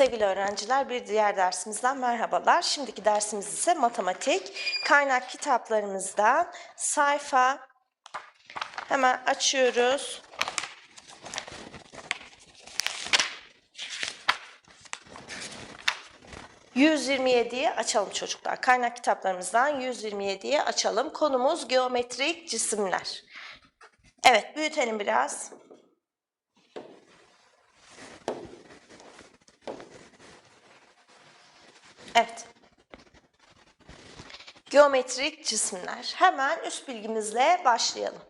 Sevgili öğrenciler bir diğer dersimizden merhabalar. Şimdiki dersimiz ise matematik. Kaynak kitaplarımızdan sayfa hemen açıyoruz. ...127'yi açalım çocuklar. Kaynak kitaplarımızdan 127'yi açalım. Konumuz geometrik cisimler. Evet, büyütelim biraz. Evet. Geometrik cisimler. Hemen üst bilgimizle başlayalım.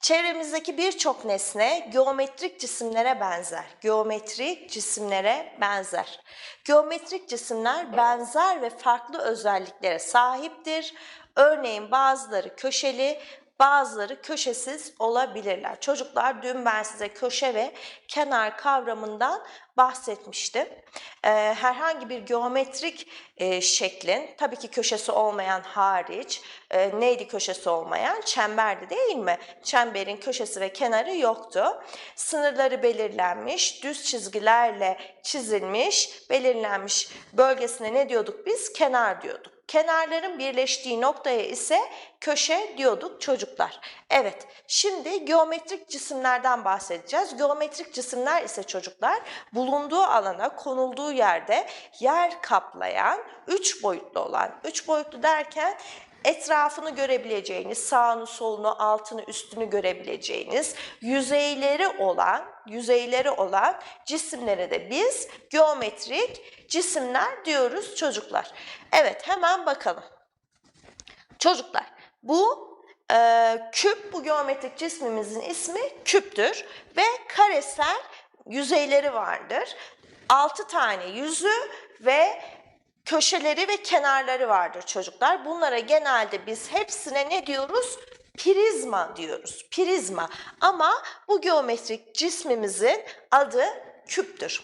Çevremizdeki birçok nesne geometrik cisimlere benzer. Geometrik cisimlere benzer. Geometrik cisimler benzer ve farklı özelliklere sahiptir. Örneğin bazıları köşeli, bazıları köşesiz olabilirler. Çocuklar dün ben size köşe ve kenar kavramından bahsetmiştim. Ee, herhangi bir geometrik e, şeklin, tabii ki köşesi olmayan hariç, e, neydi köşesi olmayan? Çemberdi değil mi? Çemberin köşesi ve kenarı yoktu. Sınırları belirlenmiş, düz çizgilerle çizilmiş, belirlenmiş bölgesine ne diyorduk biz? Kenar diyorduk. Kenarların birleştiği noktaya ise köşe diyorduk çocuklar. Evet, şimdi geometrik cisimlerden bahsedeceğiz. Geometrik cisimler ise çocuklar bulunduğu alana, konulduğu yerde yer kaplayan, üç boyutlu olan, üç boyutlu derken etrafını görebileceğiniz, sağını, solunu, altını, üstünü görebileceğiniz yüzeyleri olan, yüzeyleri olan cisimlere de biz geometrik cisimler diyoruz çocuklar. Evet, hemen bakalım. Çocuklar, bu e, küp, bu geometrik cismimizin ismi küptür ve karesel yüzeyleri vardır. 6 tane yüzü ve köşeleri ve kenarları vardır çocuklar. Bunlara genelde biz hepsine ne diyoruz? Prizma diyoruz. Prizma. Ama bu geometrik cismimizin adı küptür.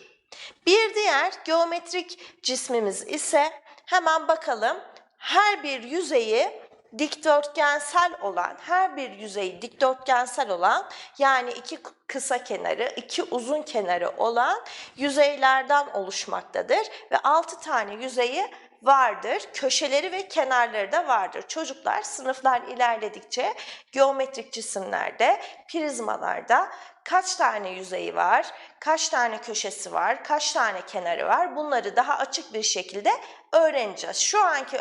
Bir diğer geometrik cismimiz ise hemen bakalım. Her bir yüzeyi dikdörtgensel olan, her bir yüzeyi dikdörtgensel olan yani iki kısa kenarı, iki uzun kenarı olan yüzeylerden oluşmaktadır ve altı tane yüzeyi vardır. Köşeleri ve kenarları da vardır. Çocuklar sınıflar ilerledikçe geometrik cisimlerde, prizmalarda kaç tane yüzeyi var, kaç tane köşesi var, kaç tane kenarı var bunları daha açık bir şekilde öğreneceğiz. Şu anki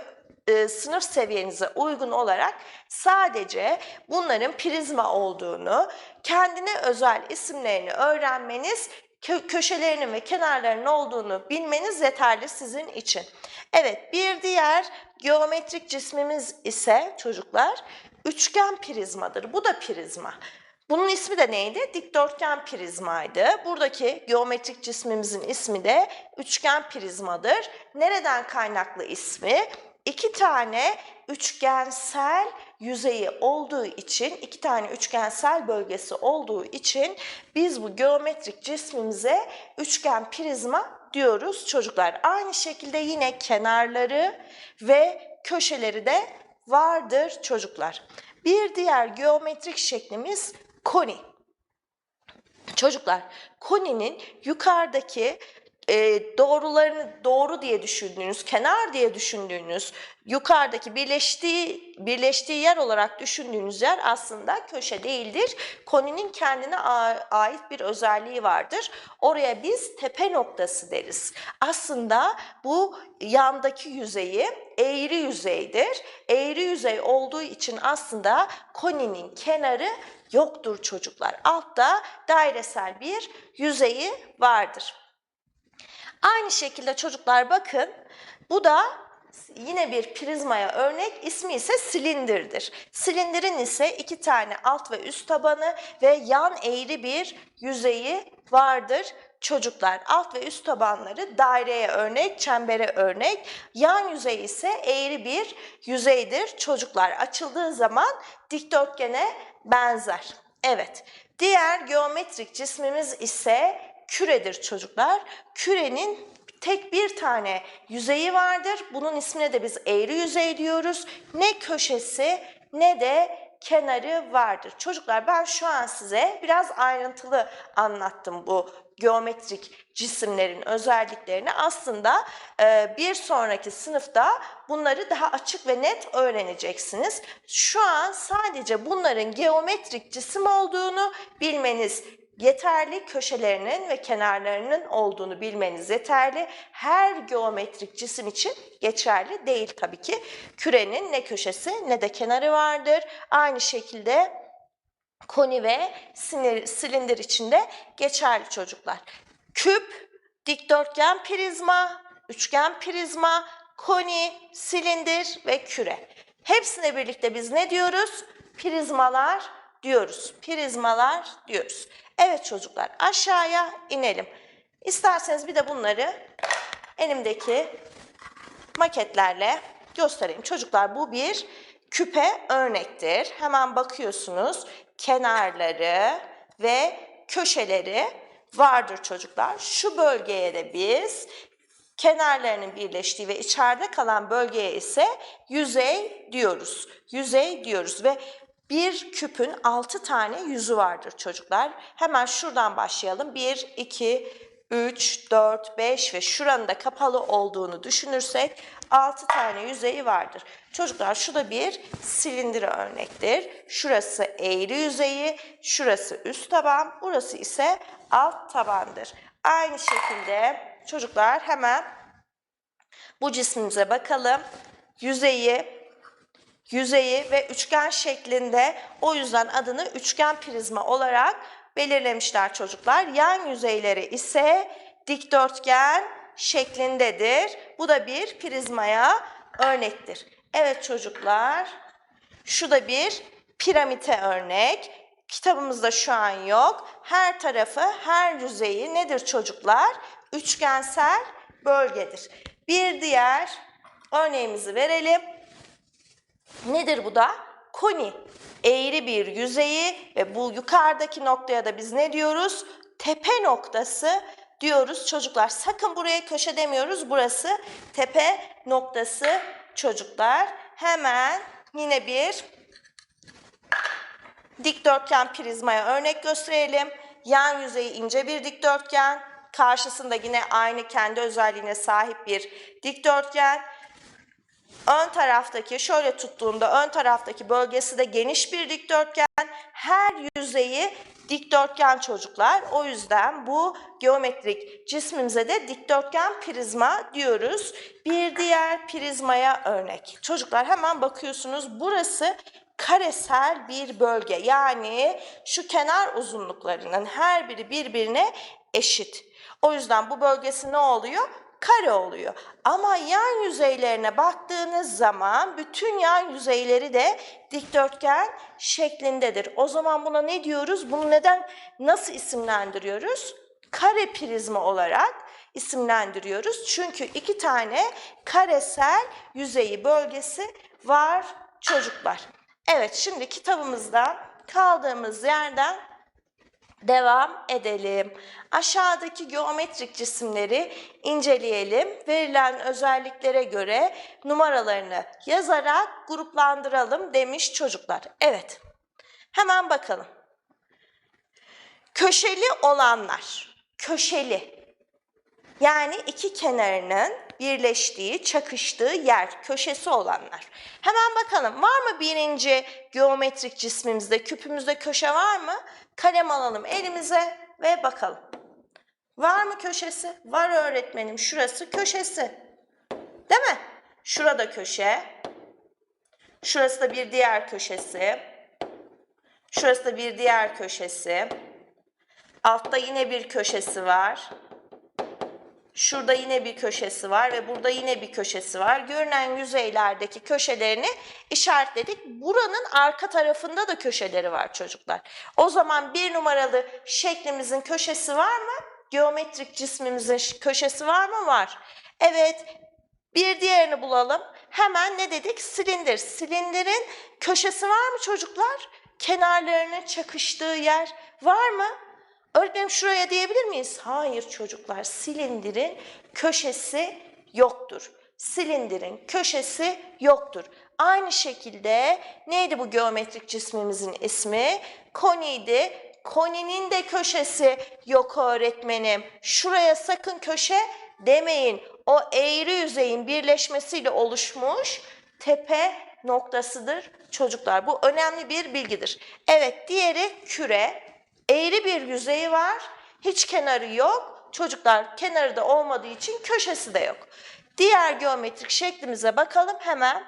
e, sınıf seviyenize uygun olarak sadece bunların prizma olduğunu, kendine özel isimlerini öğrenmeniz, kö- köşelerinin ve kenarlarının olduğunu bilmeniz yeterli sizin için. Evet, bir diğer geometrik cismimiz ise çocuklar üçgen prizmadır. Bu da prizma. Bunun ismi de neydi? Dikdörtgen prizmaydı. Buradaki geometrik cismimizin ismi de üçgen prizmadır. Nereden kaynaklı ismi? İki tane üçgensel yüzeyi olduğu için, iki tane üçgensel bölgesi olduğu için biz bu geometrik cismimize üçgen prizma diyoruz çocuklar. Aynı şekilde yine kenarları ve köşeleri de vardır çocuklar. Bir diğer geometrik şeklimiz koni. Çocuklar, koninin yukarıdaki e, doğrularını doğru diye düşündüğünüz, kenar diye düşündüğünüz, yukarıdaki birleştiği birleştiği yer olarak düşündüğünüz yer aslında köşe değildir. Koninin kendine ait bir özelliği vardır. Oraya biz tepe noktası deriz. Aslında bu yandaki yüzeyi eğri yüzeydir. Eğri yüzey olduğu için aslında koninin kenarı yoktur çocuklar. Altta dairesel bir yüzeyi vardır. Aynı şekilde çocuklar bakın bu da yine bir prizmaya örnek ismi ise silindirdir. Silindirin ise iki tane alt ve üst tabanı ve yan eğri bir yüzeyi vardır çocuklar. Alt ve üst tabanları daireye örnek, çembere örnek. Yan yüzey ise eğri bir yüzeydir çocuklar. Açıldığı zaman dikdörtgene benzer. Evet. Diğer geometrik cismimiz ise küredir çocuklar. Kürenin tek bir tane yüzeyi vardır. Bunun ismine de biz eğri yüzey diyoruz. Ne köşesi ne de kenarı vardır. Çocuklar ben şu an size biraz ayrıntılı anlattım bu geometrik cisimlerin özelliklerini. Aslında e, bir sonraki sınıfta bunları daha açık ve net öğreneceksiniz. Şu an sadece bunların geometrik cisim olduğunu bilmeniz yeterli köşelerinin ve kenarlarının olduğunu bilmeniz yeterli. Her geometrik cisim için geçerli değil tabii ki. Kürenin ne köşesi ne de kenarı vardır. Aynı şekilde koni ve sinir, silindir içinde geçerli çocuklar. Küp, dikdörtgen prizma, üçgen prizma, koni, silindir ve küre. Hepsine birlikte biz ne diyoruz? Prizmalar diyoruz. Prizmalar diyoruz. Evet çocuklar aşağıya inelim. İsterseniz bir de bunları elimdeki maketlerle göstereyim. Çocuklar bu bir küpe örnektir. Hemen bakıyorsunuz kenarları ve köşeleri vardır çocuklar. Şu bölgeye de biz kenarlarının birleştiği ve içeride kalan bölgeye ise yüzey diyoruz. Yüzey diyoruz ve bir küpün 6 tane yüzü vardır çocuklar. Hemen şuradan başlayalım. 1, 2, 3, 4, 5 ve şuranın da kapalı olduğunu düşünürsek 6 tane yüzeyi vardır. Çocuklar şu da bir silindir örnektir. Şurası eğri yüzeyi, şurası üst taban, burası ise alt tabandır. Aynı şekilde çocuklar hemen bu cismimize bakalım. Yüzeyi, yüzeyi ve üçgen şeklinde o yüzden adını üçgen prizma olarak belirlemişler çocuklar. Yan yüzeyleri ise dikdörtgen şeklindedir. Bu da bir prizmaya örnektir. Evet çocuklar, şu da bir piramite örnek. Kitabımızda şu an yok. Her tarafı, her yüzeyi nedir çocuklar? Üçgensel bölgedir. Bir diğer örneğimizi verelim. Nedir bu da? Koni. Eğri bir yüzeyi ve bu yukarıdaki noktaya da biz ne diyoruz? Tepe noktası diyoruz çocuklar. Sakın buraya köşe demiyoruz. Burası tepe noktası çocuklar. Hemen yine bir dikdörtgen prizmaya örnek gösterelim. Yan yüzeyi ince bir dikdörtgen. Karşısında yine aynı kendi özelliğine sahip bir dikdörtgen. Ön taraftaki şöyle tuttuğumda ön taraftaki bölgesi de geniş bir dikdörtgen. Her yüzeyi dikdörtgen çocuklar. O yüzden bu geometrik cismimize de dikdörtgen prizma diyoruz. Bir diğer prizmaya örnek. Çocuklar hemen bakıyorsunuz burası karesel bir bölge. Yani şu kenar uzunluklarının her biri birbirine eşit. O yüzden bu bölgesi ne oluyor? Kare oluyor. Ama yan yüzeylerine baktığınız zaman bütün yan yüzeyleri de dikdörtgen şeklindedir. O zaman buna ne diyoruz? Bunu neden nasıl isimlendiriyoruz? Kare prizma olarak isimlendiriyoruz. Çünkü iki tane karesel yüzeyi bölgesi var çocuklar. Evet şimdi kitabımızda kaldığımız yerden Devam edelim. Aşağıdaki geometrik cisimleri inceleyelim. Verilen özelliklere göre numaralarını yazarak gruplandıralım demiş çocuklar. Evet. Hemen bakalım. Köşeli olanlar. Köşeli. Yani iki kenarının birleştiği, çakıştığı yer, köşesi olanlar. Hemen bakalım var mı birinci geometrik cismimizde, küpümüzde köşe var mı? Kalem alalım elimize ve bakalım. Var mı köşesi? Var öğretmenim. Şurası köşesi. Değil mi? Şurada köşe. Şurası da bir diğer köşesi. Şurası da bir diğer köşesi. Altta yine bir köşesi var. Şurada yine bir köşesi var ve burada yine bir köşesi var. Görünen yüzeylerdeki köşelerini işaretledik. Buranın arka tarafında da köşeleri var çocuklar. O zaman bir numaralı şeklimizin köşesi var mı? Geometrik cismimizin köşesi var mı? Var. Evet. Bir diğerini bulalım. Hemen ne dedik? Silindir. Silindirin köşesi var mı çocuklar? Kenarlarının çakıştığı yer var mı? Öğretmenim şuraya diyebilir miyiz? Hayır çocuklar silindirin köşesi yoktur. Silindirin köşesi yoktur. Aynı şekilde neydi bu geometrik cismimizin ismi? Koniydi. Koninin de köşesi yok öğretmenim. Şuraya sakın köşe demeyin. O eğri yüzeyin birleşmesiyle oluşmuş tepe noktasıdır çocuklar. Bu önemli bir bilgidir. Evet diğeri küre. Eğri bir yüzeyi var. Hiç kenarı yok. Çocuklar kenarı da olmadığı için köşesi de yok. Diğer geometrik şeklimize bakalım hemen.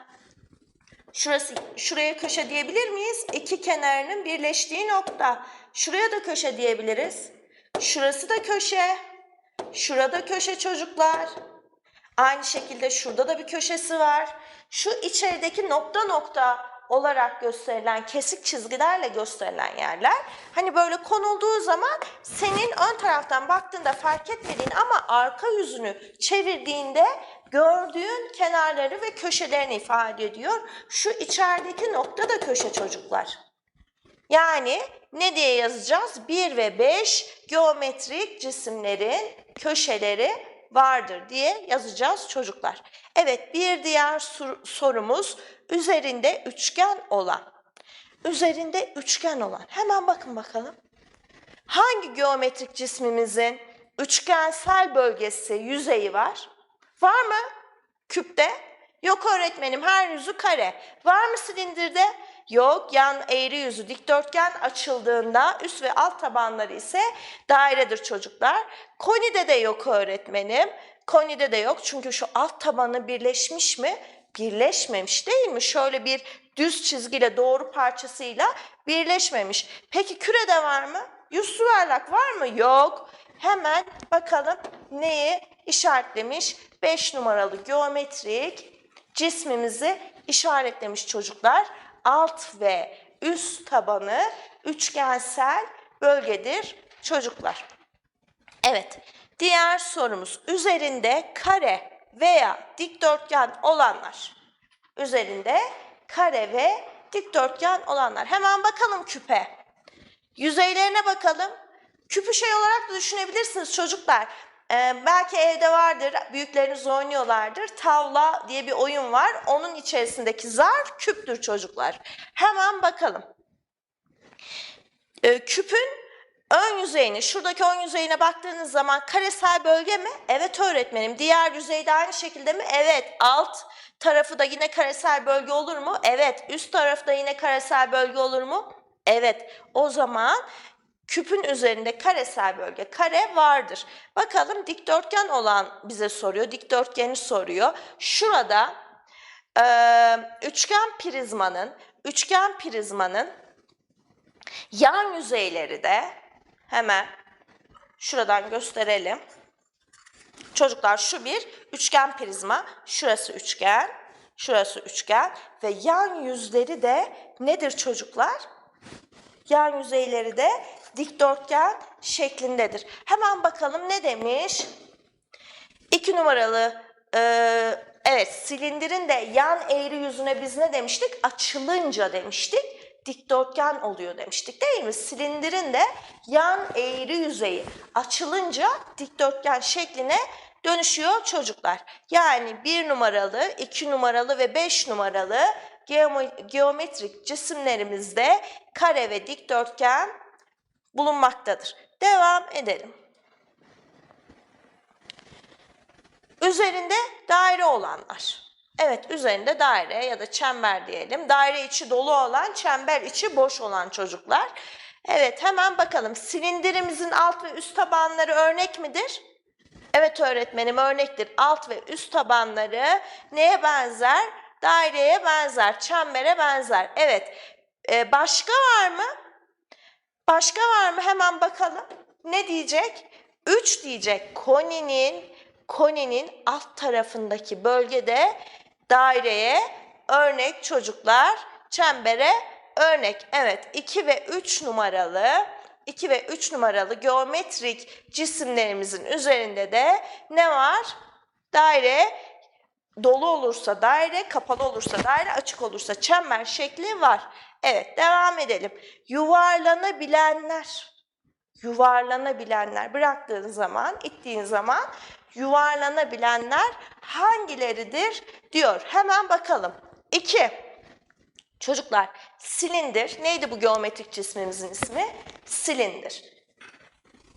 Şurası, şuraya köşe diyebilir miyiz? İki kenarının birleştiği nokta. Şuraya da köşe diyebiliriz. Şurası da köşe. Şurada köşe çocuklar. Aynı şekilde şurada da bir köşesi var. Şu içerideki nokta nokta olarak gösterilen kesik çizgilerle gösterilen yerler hani böyle konulduğu zaman senin ön taraftan baktığında fark etmediğin ama arka yüzünü çevirdiğinde gördüğün kenarları ve köşelerini ifade ediyor. Şu içerideki nokta da köşe çocuklar. Yani ne diye yazacağız? 1 ve 5 geometrik cisimlerin köşeleri vardır diye yazacağız çocuklar. Evet bir diğer sor- sorumuz üzerinde üçgen olan. Üzerinde üçgen olan. Hemen bakın bakalım. Hangi geometrik cismimizin üçgensel bölgesi, yüzeyi var? Var mı? Küpte? Yok öğretmenim her yüzü kare. Var mı silindirde? Yok. Yan eğri yüzü dikdörtgen açıldığında üst ve alt tabanları ise dairedir çocuklar. Konide de yok öğretmenim. Konide de yok çünkü şu alt tabanı birleşmiş mi? Birleşmemiş değil mi? Şöyle bir düz çizgiyle doğru parçasıyla birleşmemiş. Peki kürede var mı? Yüz var mı? Yok. Hemen bakalım neyi işaretlemiş? 5 numaralı geometrik cismimizi işaretlemiş çocuklar. Alt ve üst tabanı üçgensel bölgedir çocuklar. Evet, diğer sorumuz üzerinde kare veya dikdörtgen olanlar. Üzerinde kare ve dikdörtgen olanlar. Hemen bakalım küpe. Yüzeylerine bakalım. Küpü şey olarak da düşünebilirsiniz çocuklar. Ee, belki evde vardır, büyükleriniz oynuyorlardır. Tavla diye bir oyun var. Onun içerisindeki zar küptür çocuklar. Hemen bakalım. Ee, küpün ön yüzeyini, şuradaki ön yüzeyine baktığınız zaman karesel bölge mi? Evet öğretmenim. Diğer yüzeyde aynı şekilde mi? Evet. Alt tarafı da yine karesel bölge olur mu? Evet. Üst tarafı da yine karesel bölge olur mu? Evet. O zaman küpün üzerinde karesel bölge kare vardır. Bakalım dikdörtgen olan bize soruyor. Dikdörtgeni soruyor. Şurada e, üçgen prizmanın üçgen prizmanın yan yüzeyleri de hemen şuradan gösterelim. Çocuklar şu bir üçgen prizma, şurası üçgen, şurası üçgen ve yan yüzleri de nedir çocuklar? Yan yüzeyleri de dikdörtgen şeklindedir. Hemen bakalım ne demiş? İki numaralı e, evet silindirin de yan eğri yüzüne biz ne demiştik? Açılınca demiştik. Dikdörtgen oluyor demiştik değil mi? Silindirin de yan eğri yüzeyi açılınca dikdörtgen şekline dönüşüyor çocuklar. Yani bir numaralı, iki numaralı ve beş numaralı geometrik cisimlerimizde kare ve dikdörtgen bulunmaktadır. Devam edelim. Üzerinde daire olanlar. Evet, üzerinde daire ya da çember diyelim. Daire içi dolu olan, çember içi boş olan çocuklar. Evet, hemen bakalım. Silindirimizin alt ve üst tabanları örnek midir? Evet öğretmenim örnektir. Alt ve üst tabanları neye benzer? Daireye benzer, çembere benzer. Evet. Ee, başka var mı? Başka var mı? Hemen bakalım. Ne diyecek? 3 diyecek. Koninin koninin alt tarafındaki bölgede daireye örnek çocuklar, çembere örnek. Evet 2 ve 3 numaralı 2 ve 3 numaralı geometrik cisimlerimizin üzerinde de ne var? Daire dolu olursa daire, kapalı olursa daire, açık olursa çember şekli var. Evet, devam edelim. Yuvarlanabilenler. Yuvarlanabilenler. Bıraktığın zaman, ittiğin zaman yuvarlanabilenler hangileridir diyor. Hemen bakalım. 2. Çocuklar silindir. Neydi bu geometrik cismimizin ismi? Silindir.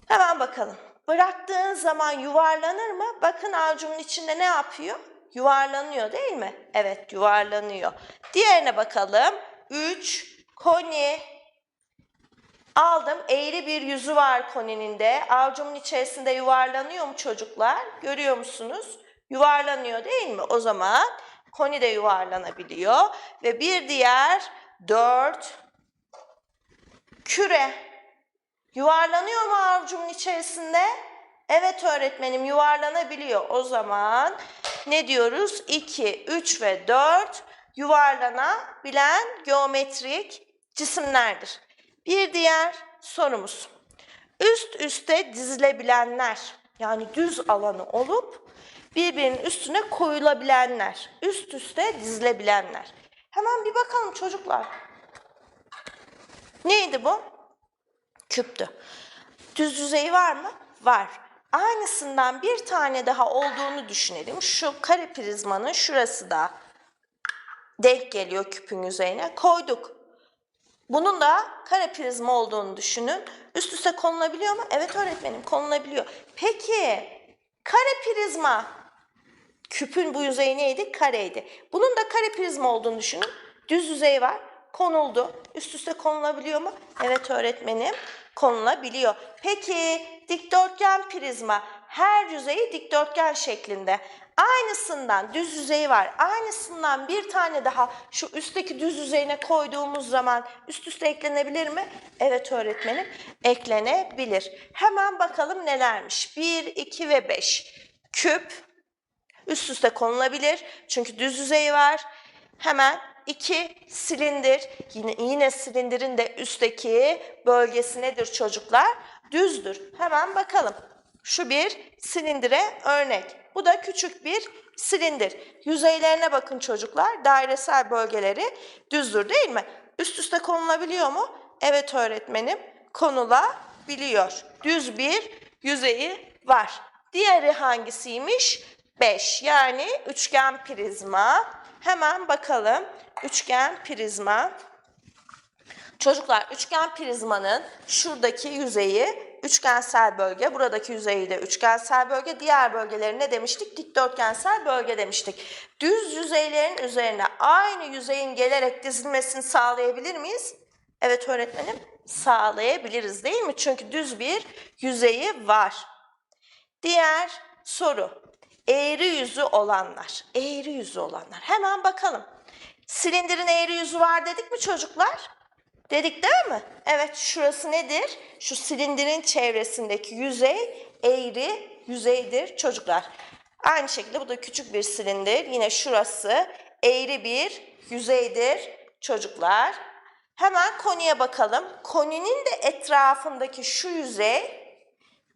Hemen bakalım. Bıraktığın zaman yuvarlanır mı? Bakın avucumun içinde ne yapıyor? Yuvarlanıyor değil mi? Evet yuvarlanıyor. Diğerine bakalım. 3. Koni. Aldım. Eğri bir yüzü var koninin de. Avucumun içerisinde yuvarlanıyor mu çocuklar? Görüyor musunuz? Yuvarlanıyor değil mi? O zaman koni de yuvarlanabiliyor. Ve bir diğer 4. Küre. Yuvarlanıyor mu avucumun içerisinde? Evet öğretmenim yuvarlanabiliyor. O zaman ne diyoruz? 2, 3 ve 4 yuvarlanabilen geometrik cisimlerdir. Bir diğer sorumuz. Üst üste dizilebilenler yani düz alanı olup birbirinin üstüne koyulabilenler. Üst üste dizilebilenler. Hemen bir bakalım çocuklar. Neydi bu? küptü. Düz yüzeyi var mı? Var. Aynısından bir tane daha olduğunu düşünelim. Şu kare prizmanın şurası da denk geliyor küpün yüzeyine. Koyduk. Bunun da kare prizma olduğunu düşünün. Üst üste konulabiliyor mu? Evet öğretmenim konulabiliyor. Peki kare prizma küpün bu yüzeyi neydi? Kareydi. Bunun da kare prizma olduğunu düşünün. Düz yüzey var. Konuldu. Üst üste konulabiliyor mu? Evet öğretmenim konulabiliyor. Peki dikdörtgen prizma her yüzeyi dikdörtgen şeklinde. Aynısından düz yüzeyi var. Aynısından bir tane daha şu üstteki düz yüzeyine koyduğumuz zaman üst üste eklenebilir mi? Evet öğretmenim eklenebilir. Hemen bakalım nelermiş. 1, 2 ve 5. Küp üst üste konulabilir. Çünkü düz yüzeyi var. Hemen 2 silindir. Yine, yine silindirin de üstteki bölgesi nedir çocuklar? Düzdür. Hemen bakalım. Şu bir silindire örnek. Bu da küçük bir silindir. Yüzeylerine bakın çocuklar. Dairesel bölgeleri düzdür değil mi? Üst üste konulabiliyor mu? Evet öğretmenim konulabiliyor. Düz bir yüzeyi var. Diğeri hangisiymiş? 5 yani üçgen prizma. Hemen bakalım. Üçgen prizma. Çocuklar üçgen prizmanın şuradaki yüzeyi üçgensel bölge, buradaki yüzeyi de üçgensel bölge, diğer bölgeleri ne demiştik? Dikdörtgensel bölge demiştik. Düz yüzeylerin üzerine aynı yüzeyin gelerek dizilmesini sağlayabilir miyiz? Evet öğretmenim sağlayabiliriz değil mi? Çünkü düz bir yüzeyi var. Diğer soru. Eğri yüzü olanlar. Eğri yüzü olanlar. Hemen bakalım. Silindirin eğri yüzü var dedik mi çocuklar? Dedik değil mi? Evet şurası nedir? Şu silindirin çevresindeki yüzey eğri yüzeydir çocuklar. Aynı şekilde bu da küçük bir silindir. Yine şurası eğri bir yüzeydir çocuklar. Hemen koniye bakalım. Koninin de etrafındaki şu yüzey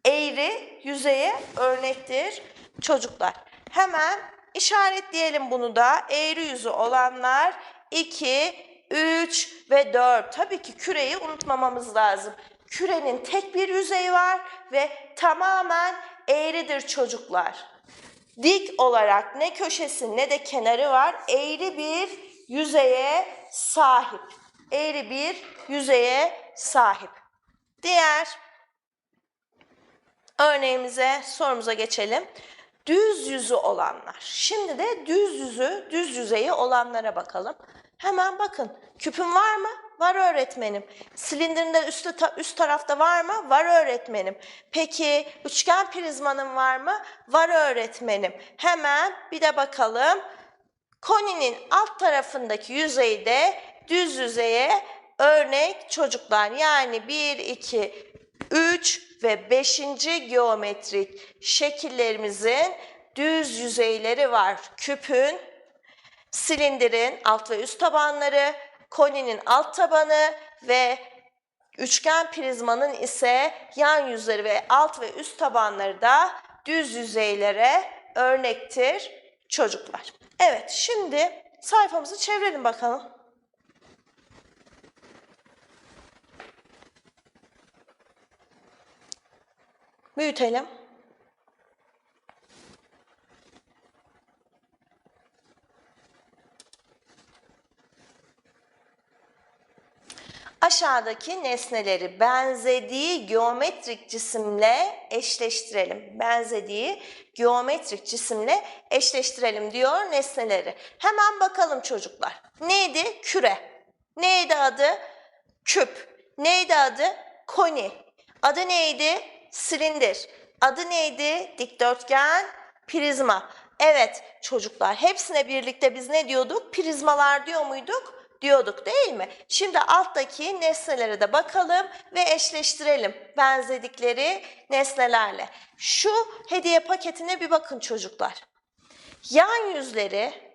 eğri yüzeye örnektir çocuklar. Hemen işaretleyelim bunu da. Eğri yüzü olanlar 2, 3 ve 4. Tabii ki küreyi unutmamamız lazım. Kürenin tek bir yüzeyi var ve tamamen eğridir çocuklar. Dik olarak ne köşesi ne de kenarı var. Eğri bir yüzeye sahip. Eğri bir yüzeye sahip. Diğer örneğimize, sorumuza geçelim. Düz yüzü olanlar. Şimdi de düz yüzü, düz yüzeyi olanlara bakalım. Hemen bakın. Küpüm var mı? Var öğretmenim. Silindirin de üstte, üst tarafta var mı? Var öğretmenim. Peki üçgen prizmanın var mı? Var öğretmenim. Hemen bir de bakalım. Koninin alt tarafındaki yüzeyde düz yüzeye örnek çocuklar. Yani 1, 2, 3 ve 5. geometrik şekillerimizin düz yüzeyleri var. Küpün, silindirin alt ve üst tabanları, koninin alt tabanı ve üçgen prizmanın ise yan yüzleri ve alt ve üst tabanları da düz yüzeylere örnektir çocuklar. Evet şimdi sayfamızı çevirelim bakalım. Büyütelim. Aşağıdaki nesneleri benzediği geometrik cisimle eşleştirelim. Benzediği geometrik cisimle eşleştirelim diyor nesneleri. Hemen bakalım çocuklar. Neydi? Küre. Neydi adı? Küp. Neydi adı? Koni. Adı neydi? Silindir. Adı neydi? Dikdörtgen, prizma. Evet çocuklar hepsine birlikte biz ne diyorduk? Prizmalar diyor muyduk? Diyorduk değil mi? Şimdi alttaki nesnelere de bakalım ve eşleştirelim benzedikleri nesnelerle. Şu hediye paketine bir bakın çocuklar. Yan yüzleri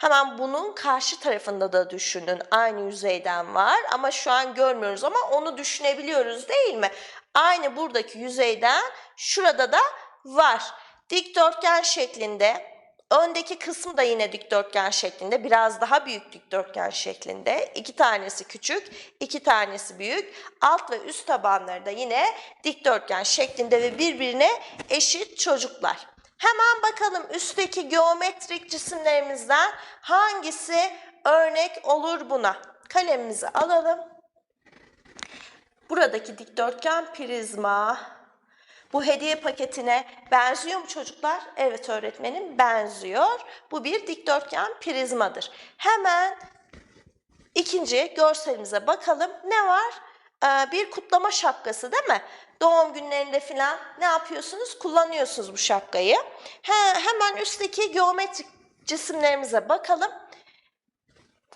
Hemen bunun karşı tarafında da düşünün. Aynı yüzeyden var ama şu an görmüyoruz ama onu düşünebiliyoruz değil mi? Aynı buradaki yüzeyden şurada da var. Dikdörtgen şeklinde. Öndeki kısmı da yine dikdörtgen şeklinde. Biraz daha büyük dikdörtgen şeklinde. İki tanesi küçük, iki tanesi büyük. Alt ve üst tabanları da yine dikdörtgen şeklinde ve birbirine eşit çocuklar. Hemen bakalım üstteki geometrik cisimlerimizden hangisi örnek olur buna? Kalemimizi alalım. Buradaki dikdörtgen prizma bu hediye paketine benziyor mu çocuklar? Evet öğretmenim benziyor. Bu bir dikdörtgen prizmadır. Hemen ikinci görselimize bakalım. Ne var? Ee, bir kutlama şapkası değil mi? Doğum günlerinde falan ne yapıyorsunuz? Kullanıyorsunuz bu şapkayı. He, hemen üstteki geometrik cisimlerimize bakalım.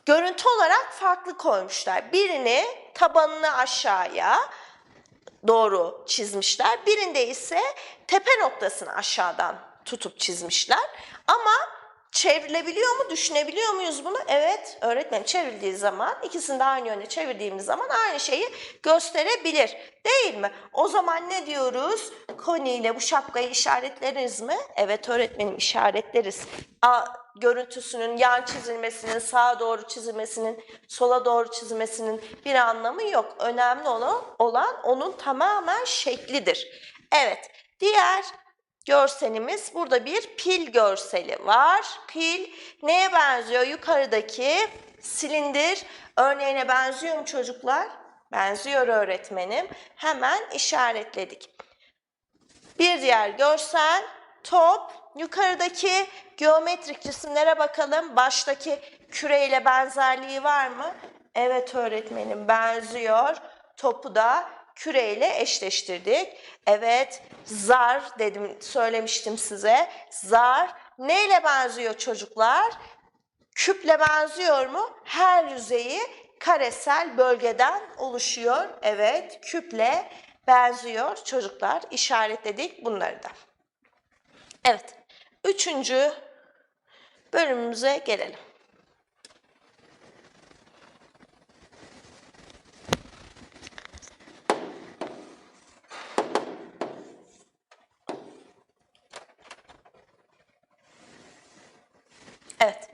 Görüntü olarak farklı koymuşlar. Birini tabanını aşağıya doğru çizmişler. Birinde ise tepe noktasını aşağıdan tutup çizmişler. Ama çevrilebiliyor mu? Düşünebiliyor muyuz bunu? Evet, öğretmen çevrildiği zaman, ikisini de aynı yöne çevirdiğimiz zaman aynı şeyi gösterebilir. Değil mi? O zaman ne diyoruz? Koni ile bu şapkayı işaretleriz mi? Evet öğretmenim işaretleriz. A, görüntüsünün yan çizilmesinin, sağa doğru çizilmesinin, sola doğru çizilmesinin bir anlamı yok. Önemli olan, olan onun tamamen şeklidir. Evet, diğer görselimiz burada bir pil görseli var. Pil neye benziyor? Yukarıdaki silindir örneğine benziyor mu çocuklar? Benziyor öğretmenim. Hemen işaretledik. Bir diğer görsel top. Yukarıdaki geometrik cisimlere bakalım. Baştaki küreyle benzerliği var mı? Evet öğretmenim benziyor. Topu da küreyle eşleştirdik. Evet zar dedim söylemiştim size. Zar neyle benziyor çocuklar? Küple benziyor mu? Her yüzeyi karesel bölgeden oluşuyor. Evet küple benziyor çocuklar. İşaretledik bunları da. Evet. Üçüncü bölümümüze gelelim. Evet.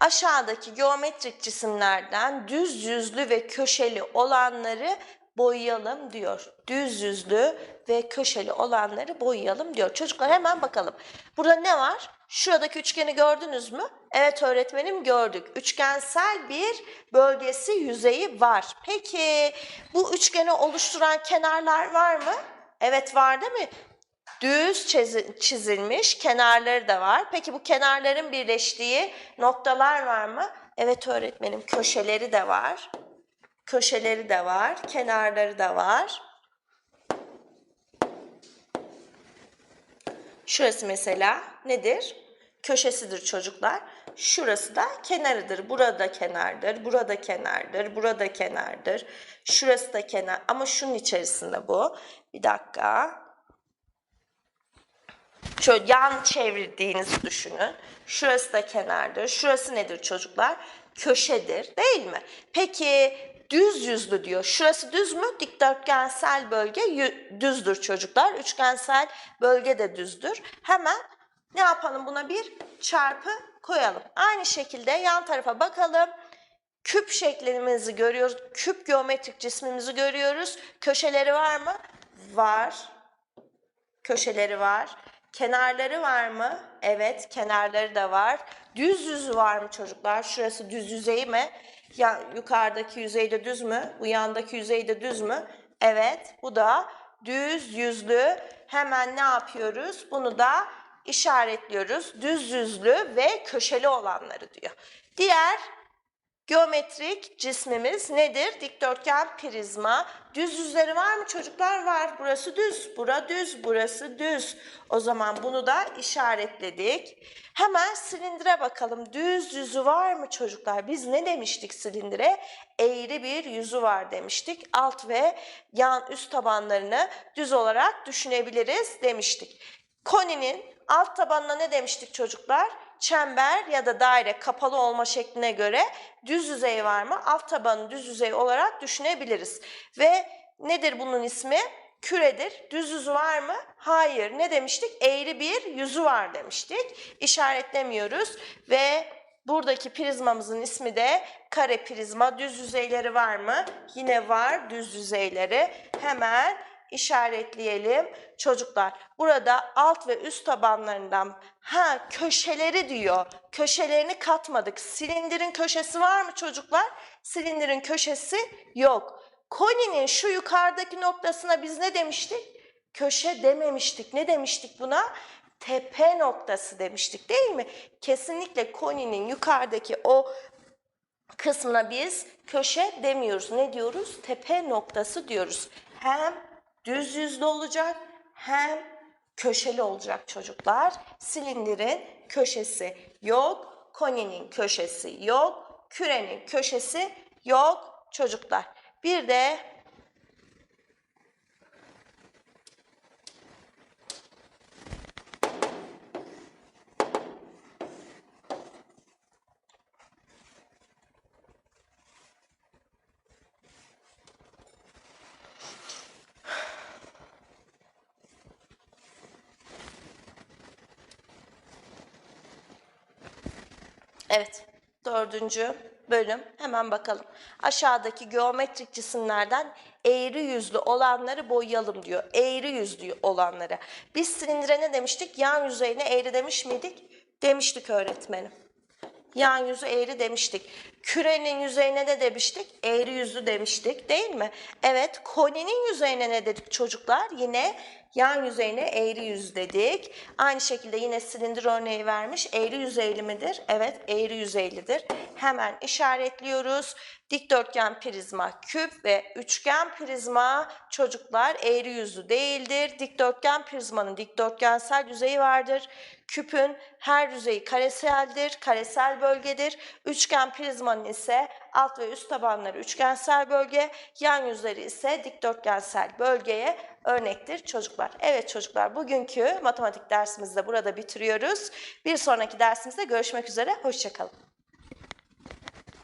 Aşağıdaki geometrik cisimlerden düz yüzlü ve köşeli olanları boyayalım diyor. Düz yüzlü ve köşeli olanları boyayalım diyor. Çocuklar hemen bakalım. Burada ne var? Şuradaki üçgeni gördünüz mü? Evet öğretmenim gördük. Üçgensel bir bölgesi yüzeyi var. Peki bu üçgeni oluşturan kenarlar var mı? Evet var değil mi? Düz çizi- çizilmiş kenarları da var. Peki bu kenarların birleştiği noktalar var mı? Evet öğretmenim köşeleri de var. Köşeleri de var, kenarları da var. Şurası mesela nedir? Köşesidir çocuklar. Şurası da kenarıdır. Burada kenardır, burada kenardır, burada kenardır. Şurası da kenar ama şunun içerisinde bu. Bir dakika. Şöyle yan çevirdiğinizi düşünün. Şurası da kenardır. Şurası nedir çocuklar? Köşedir değil mi? Peki düz yüzlü diyor. Şurası düz mü? Dikdörtgensel bölge düzdür çocuklar. Üçgensel bölge de düzdür. Hemen ne yapalım buna bir çarpı koyalım. Aynı şekilde yan tarafa bakalım. Küp şeklimizi görüyoruz. Küp geometrik cismimizi görüyoruz. Köşeleri var mı? Var. Köşeleri var. Kenarları var mı? Evet, kenarları da var. Düz yüzü var mı çocuklar? Şurası düz yüzey mi? Ya yukarıdaki yüzeyde düz mü? Bu yandaki yüzeyde düz mü? Evet. Bu da düz yüzlü. Hemen ne yapıyoruz? Bunu da işaretliyoruz. Düz yüzlü ve köşeli olanları diyor. Diğer Geometrik cismimiz nedir? Dikdörtgen prizma. Düz yüzleri var mı çocuklar? Var. Burası düz, bura düz, burası düz. O zaman bunu da işaretledik. Hemen silindire bakalım. Düz yüzü var mı çocuklar? Biz ne demiştik silindire? Eğri bir yüzü var demiştik. Alt ve yan üst tabanlarını düz olarak düşünebiliriz demiştik. Koninin alt tabanına ne demiştik çocuklar? Çember ya da daire kapalı olma şekline göre düz yüzey var mı? Alt tabanı düz yüzey olarak düşünebiliriz. Ve nedir bunun ismi? Küredir. Düz yüzü var mı? Hayır. Ne demiştik? Eğri bir yüzü var demiştik. İşaretlemiyoruz ve buradaki prizmamızın ismi de kare prizma. Düz yüzeyleri var mı? Yine var düz yüzeyleri. Hemen işaretleyelim çocuklar. Burada alt ve üst tabanlarından ha köşeleri diyor. Köşelerini katmadık. Silindirin köşesi var mı çocuklar? Silindirin köşesi yok. Koninin şu yukarıdaki noktasına biz ne demiştik? Köşe dememiştik. Ne demiştik buna? Tepe noktası demiştik değil mi? Kesinlikle koninin yukarıdaki o kısmına biz köşe demiyoruz. Ne diyoruz? Tepe noktası diyoruz. Hem düz yüzlü olacak hem köşeli olacak çocuklar. Silindirin köşesi yok, koninin köşesi yok, kürenin köşesi yok çocuklar. Bir de 4. bölüm hemen bakalım. Aşağıdaki geometrik cisimlerden eğri yüzlü olanları boyayalım diyor. Eğri yüzlü olanları. Biz silindire ne demiştik? Yan yüzeyine eğri demiş miydik? Demiştik öğretmenim. Yan yüzü eğri demiştik. Kürenin yüzeyine ne demiştik? Eğri yüzlü demiştik değil mi? Evet, koninin yüzeyine ne dedik çocuklar? Yine yan yüzeyine eğri yüz dedik. Aynı şekilde yine silindir örneği vermiş. Eğri yüzeyli midir? Evet, eğri yüzeylidir. Hemen işaretliyoruz. Dikdörtgen prizma küp ve üçgen prizma çocuklar eğri yüzlü değildir. Dikdörtgen prizmanın dikdörtgensel yüzeyi vardır. Küpün her yüzeyi kareseldir, karesel bölgedir. Üçgen prizmanın ise alt ve üst tabanları üçgensel bölge, yan yüzleri ise dikdörtgensel bölgeye örnektir çocuklar. Evet çocuklar bugünkü matematik dersimizde burada bitiriyoruz. Bir sonraki dersimizde görüşmek üzere, hoşçakalın.